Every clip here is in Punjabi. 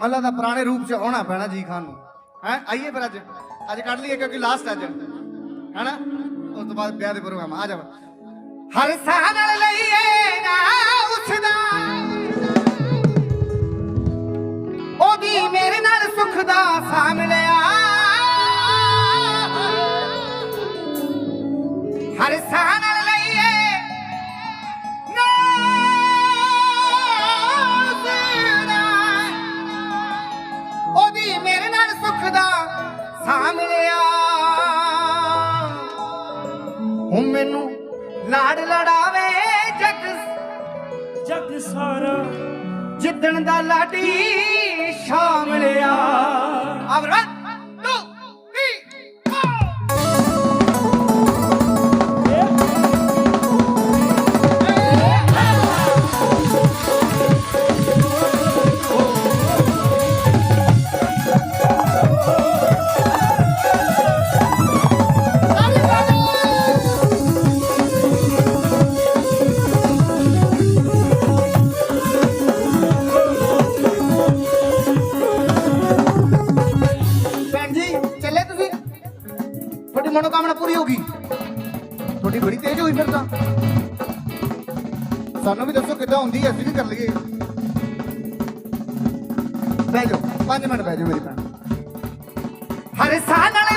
ਮੱਲਾ ਦਾ ਪੁਰਾਣੇ ਰੂਪ 'ਚ ਆਉਣਾ ਪੈਣਾ ਜੀ ਖਾਨ ਨੂੰ। ਹੈ? ਆਈਏ ਫਿਰ ਅੱਜ। ਅੱਜ ਕੱਢ ਲਈਏ ਕਿਉਂਕਿ ਲਾਸਟ ਅੱਜ। ਹੈਨਾ? ਉਸ ਤੋਂ ਬਾਅਦ ਵਿਆਹ ਦੇ ਪ੍ਰੋਗਰਾਮ ਆ ਜਾ ਹਰ ਸਾਹ ਨਾਲ ਲਈਏ ਨਾ ਉਸਦਾ। ਉਹਦੀ ਮੇਰੇ ਨਾਲ ਸੁੱਖ ਦਾ ਸਾਹ ਮਿਲਿਆ ਹੁਣ ਮੈਨੂੰ ਲਾੜ ਲੜਾਵੇ ਜਗ ਜਗ ਸਾਰਾ ਜਿੱਦਣ ਦਾ ਲਾਡੀ ਸ਼ਾਮਲਿਆ ਆਵਰਾ ਟੂ ਤੁਹਾਡੀ ਹੋਈ ਫਿਰ ਤਾਂ। ਸਾਨੂੰ ਵੀ ਦੱਸੋ ਕਿੱਦਾਂ ਹੁੰਦੀ ਹੈ ਅਸੀਂ ਵੀ ਕਰ ਲਈਏ। ਬਹਿ ਜਾਓ 5 ਮਿੰਟ ਬਹਿ ਜਾਓ ਮੇਰੀ ਭੈਣ। ਹਰ ਸਾਹ ਨਾਲ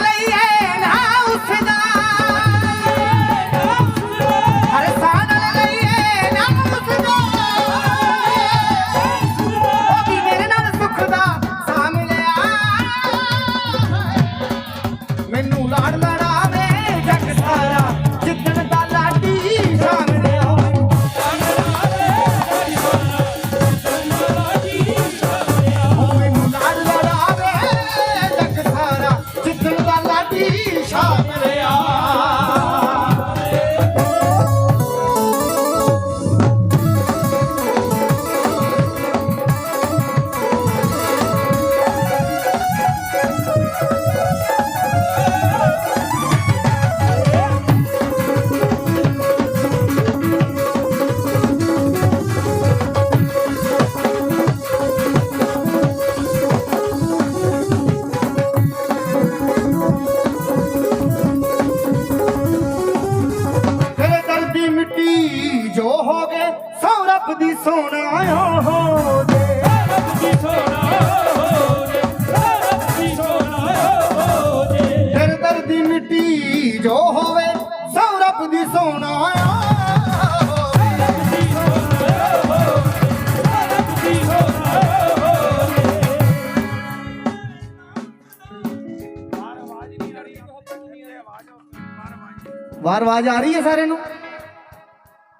ਆਵਾਜ਼ ਆਵਾਜ਼ ਆ ਰਹੀ ਹੈ ਸਾਰਿਆਂ ਨੂੰ?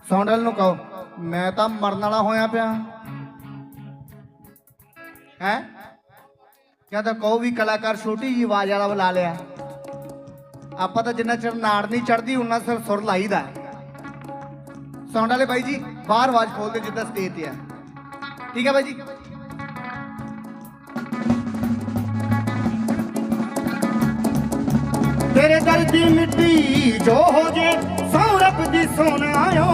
ਸਾਊਂਡ ਵਾਲ ਨੂੰ ਕਹੋ। ਮੈਂ ਤਾਂ ਮਰਨ ਵਾਲਾ ਹੋਇਆ ਪਿਆ। ਹੈ? ਕਿਆ ਤਾਂ ਕਹੋ ਵੀ ਕਲਾਕਾਰ ਛੋਟੀ ਜੀ ਆਵਾਜ਼ ਵਾਲਾ ਬੁਲਾ ਲਿਆ। ਆਪਾਂ ਤਾਂ ਜਿੰਨਾ ਚਿਰ ਨਾੜ ਨਹੀਂ ਚੜਦੀ ਉਹਨਾਂ ਸਿਰ ਸੁਰ ਲਾਈਦਾ ਸਾਊਂਡ ਵਾਲੇ ਬਾਈ ਜੀ, ਬਾਹਰ ਆਵਾਜ਼ ਖੋਲਦੇ ਜਿੱਦਾਂ ਸਟੇਜ ਤੇ ਆ ਠੀਕ ਹੈ ਬਾਈ ਜੀ? ਤੇਰੇ ਦਰ ਦੀ ਮਿੱਟੀ ਜੋ ਹੋ ਜੇ ਸੌ ਰੱਬ ਦੀ ਸੋਨਾ ਹੋ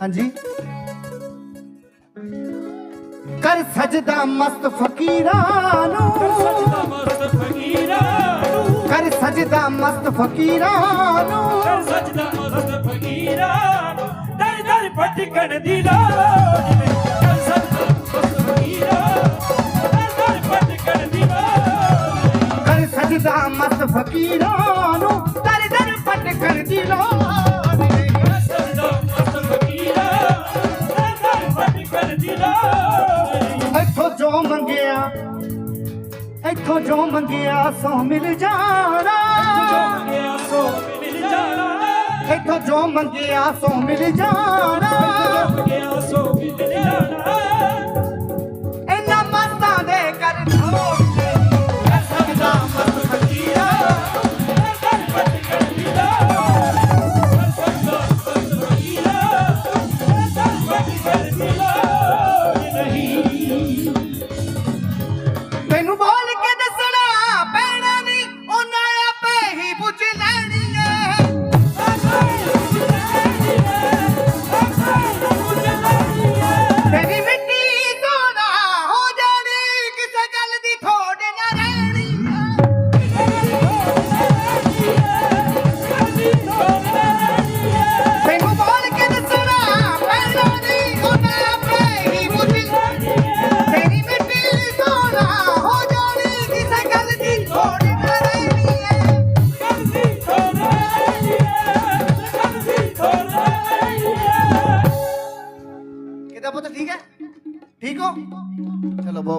ਹਾਂਜੀ। ਕਰ ਸਜਦਾ ਮਸਤ ਫਕੀਰਾਂ ਨੂੰ। ਸਜਦਾ ਮਸਤ ਫਕੀਰਾਂ ਨੂੰ। ਕਰ ਸਜਦਾ ਮਸਤ ਫਕੀਰਾਂ ਨੂੰ। ਕਰ ਸਜਦਾ ਮਸਤ ਫਕੀਰਾਂ ਨੂੰ। ਦਰ ਦਰ ਭਟਕਣ ਦੀ ਲੋੜ ਨੀ ਕਰ ਸਜਦਾ ਮਸਤ ਫਕੀਰਾਂ ਦਰ ਦਰ ਭਟਕਣ ਦੀ ਲੋੜ ਨੀ ਕਰ ਸਜਦਾ ਮਸਤ ਫਕੀਰਾਂ ਜੋ ਮੰਗਿਆ ਇੱਥੋਂ ਜੋ ਮੰਗਿਆ ਸੋ ਮਿਲ ਜਾਣਾ। ਜੋ ਮੰਗਿਆ ਸੋ ਮਿਲ ਜਾਣਾ। ਇੱਥੋਂ ਜੋ ਮੰਗਿਆ ਸੋ ਮਿਲ ਜਾਣਾ।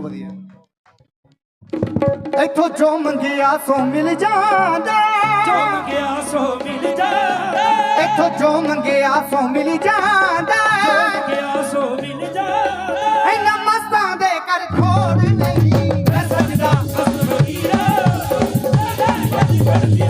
ਵਧੀਆ। ਇੱਥੋਂ ਜੋ ਮੰਗਿਆ ਸੋ ਮਿਲ ਜਾਂਦਾ। ਇੱਥੋਂ ਜੋ ਮੰਗਿਆ ਸੋ ਮਿਲ ਜਾਂਦਾ। ਇਹਨਾਂ ਮਸਤਾਂ ਦੇ ਕਰ ਖੋੜ ਨਹੀਂ ਮੈਂ ਸਜਦਾ ਕਰੇ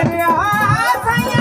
ਉਹ ਮੇਰੇ ਆਸਾਂ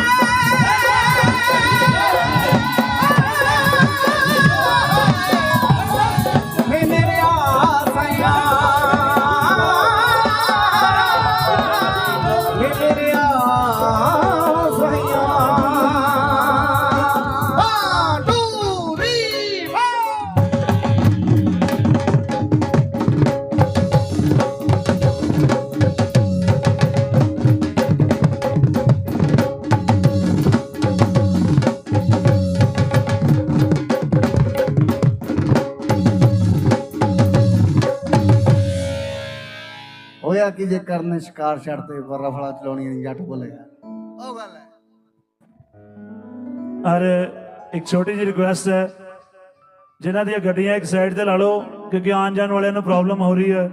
ਹੋਇਆ ਕਿ ਜੇ ਕਰਨ ਸ਼ਿਕਾਰ ਛੱਡ ਤੇ ਵਰਰਾ ਫਲਾ ਚਲਾਉਣੀ ਨਹੀਂ ਜੱਟ ਬੋਲੇਗਾ ਉਹ ਗੱਲ ਹੈ। ਔਰ ਇੱਕ ਛੋਟੀ ਜਿਹੀ ਰਿਕੁਐਸਟ ਹੈ ਜਿਨ੍ਹਾਂ ਦੀਆਂ ਗੱਡੀਆਂ ਇੱਕ ਸਾਈਡ ਤੇ ਲਾ ਲਓ ਕਿਉਂਕਿ ਆਉਣ ਜਾਣ ਵਾਲਿਆਂ ਨੂੰ ਪ੍ਰੋਬਲਮ ਹੋ ਰਹੀ ਹੈ।